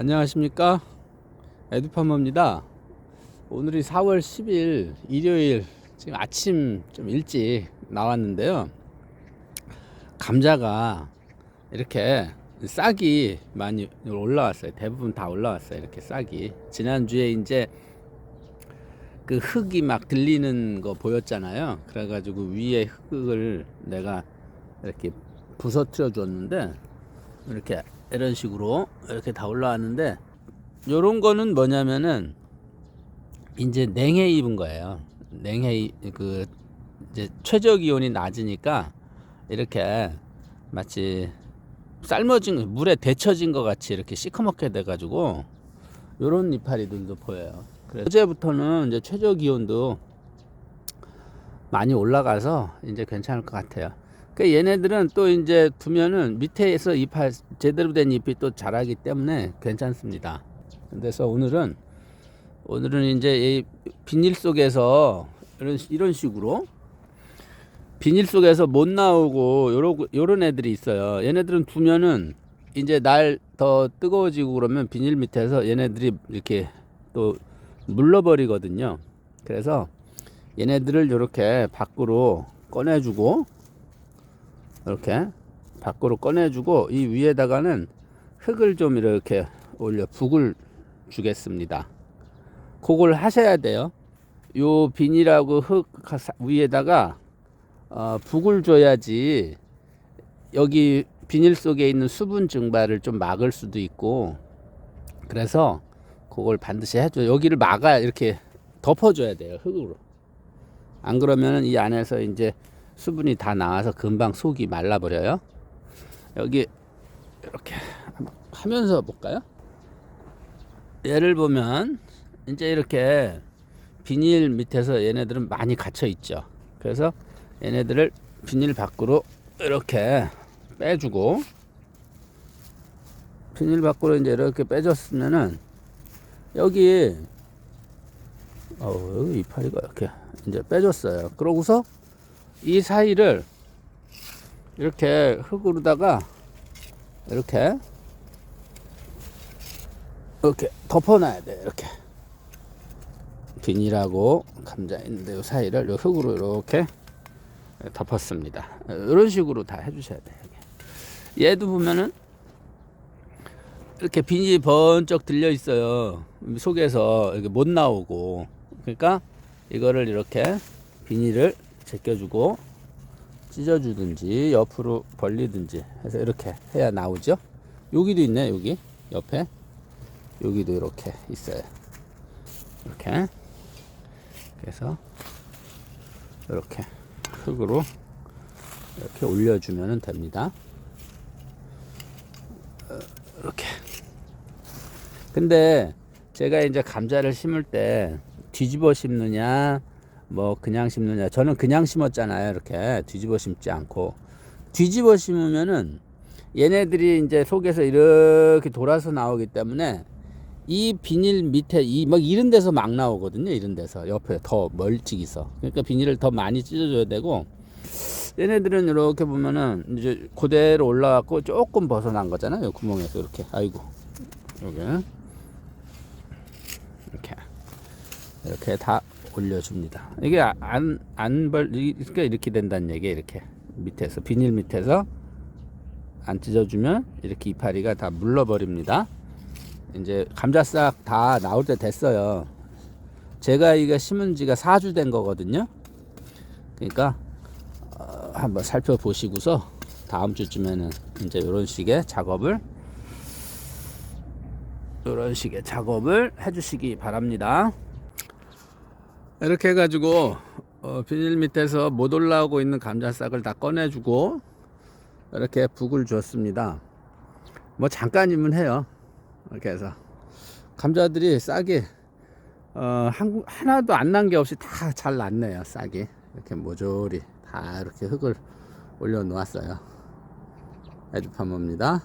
안녕하십니까? 에듀파머입니다. 오늘이 4월 10일 일요일 지금 아침 좀 일찍 나왔는데요. 감자가 이렇게 싹이 많이 올라왔어요. 대부분 다 올라왔어요 이렇게 싹이. 지난주에 이제 그 흙이 막 들리는 거 보였잖아요. 그래가지고 위에 흙을 내가 이렇게 부서뜨려 줬는데 이렇게 이런 식으로 이렇게 다 올라왔는데 요런 거는 뭐냐면은 이제 냉해 입은 거예요. 냉해 그 이제 최저 기온이 낮으니까 이렇게 마치 삶아진 물에 데쳐진 것 같이 이렇게 시커멓게 돼 가지고 요런 이파리들도 보여요. 그래서 어제부터는 이제 최저 기온도 많이 올라가서 이제 괜찮을 것 같아요. 그 얘네들은 또 이제 두면은 밑에서 잎할 제대로 된 잎이 또 자라기 때문에 괜찮습니다. 그래서 오늘은 오늘은 이제 이 비닐 속에서 이런 이런 식으로 비닐 속에서 못 나오고 요런 요런 애들이 있어요. 얘네들은 두면은 이제 날 더 뜨거워지고 그러면 비닐 밑에서 얘네들이 이렇게 또 물러버리거든요. 그래서 얘네들을 이렇게 밖으로 꺼내주고 이렇게 밖으로 꺼내주고 이 위에다가는 흙을 좀 이렇게 올려 북을 주겠습니다. 그걸 하셔야 돼요. 요 비닐하고 흙 위에다가 어, 북을 줘야지 여기 비닐 속에 있는 수분 증발을 좀 막을 수도 있고 그래서 그걸 반드시 해줘. 여기를 막아 이렇게 덮어줘야 돼요 흙으로. 안 그러면 이 안에서 이제 수분이 다 나와서 금방 속이 말라버려요. 여기 이렇게 하면서 볼까요? 예를 보면 이제 이렇게 비닐 밑에서 얘네들은 많이 갇혀 있죠. 그래서 얘네들을 비닐 밖으로 이렇게 빼주고 비닐 밖으로 이제 이렇게 빼줬으면은 여기 어 여기 이파리가 이렇게 이제 빼줬어요. 그러고서 이 사이를 이렇게 흙으로다가 이렇게 이렇게 덮어놔야 돼 이렇게. 비닐하고 감자 있는데 이 사이를 이 흙으로 이렇게 덮었습니다. 이런 식으로 다 해주셔야 돼요 얘도 보면은 이렇게 비닐이 번쩍 들려 있어요. 속에서 이렇게 못 나오고. 그러니까 이거를 이렇게 비닐을 제껴주고 찢어주든지 옆으로 벌리든지 해서 이렇게 해야 나오죠. 여기도 있네 여기 옆에 여기도 이렇게 있어요. 이렇게 그래서 이렇게 흙으로 이렇게 올려주면 됩니다. 어, 이렇게 근데 제가 이제 감자를 심을 때 뒤집어 심느냐 뭐 그냥 심느냐. 저는 그냥 심었잖아요 이렇게. 뒤집어 심지 않고. 뒤집어 심으면은 얘네들이 이제 속에서 이렇게 돌아서 나오기 때문에 이 비닐 밑에 이 막 이런 데서 막 나오거든요 이런 데서. 옆에 더 멀찍이서. 그러니까 비닐을 더 많이 찢어줘야 되고. 얘네들은 이렇게 보면은 이제 그대로 올라갔고 조금 벗어난 거잖아요 구멍에서 이렇게. 아이고. 여기 이렇게. 이렇게 다 올려줍니다. 이게 안, 안 벌, 그러니까 이렇게 된다는 얘기예요. 이렇게 밑에서, 비닐 밑에서 안 찢어주면 이렇게 이파리가 다 물러버립니다. 이제 감자싹 다 나올 때 됐어요. 제가 이거 심은 지가 4주 된 거거든요. 그러니까 어, 한번 살펴보시고서 다음 주쯤에는 이제 이런 식의 작업을 이런 식의 작업을 해주시기 바랍니다. 이렇게 해가지고 어, 비닐 밑에서 못 올라오고 있는 감자싹을 다 꺼내주고 이렇게 북을 줬습니다. 뭐 잠깐이면 해요. 이렇게 해서 감자들이 싹이 어, 한, 하나도 안 난 게 없이 다 잘 났네요. 싹이 이렇게 모조리 다 이렇게 흙을 올려 놓았어요. 에듀파모입니다.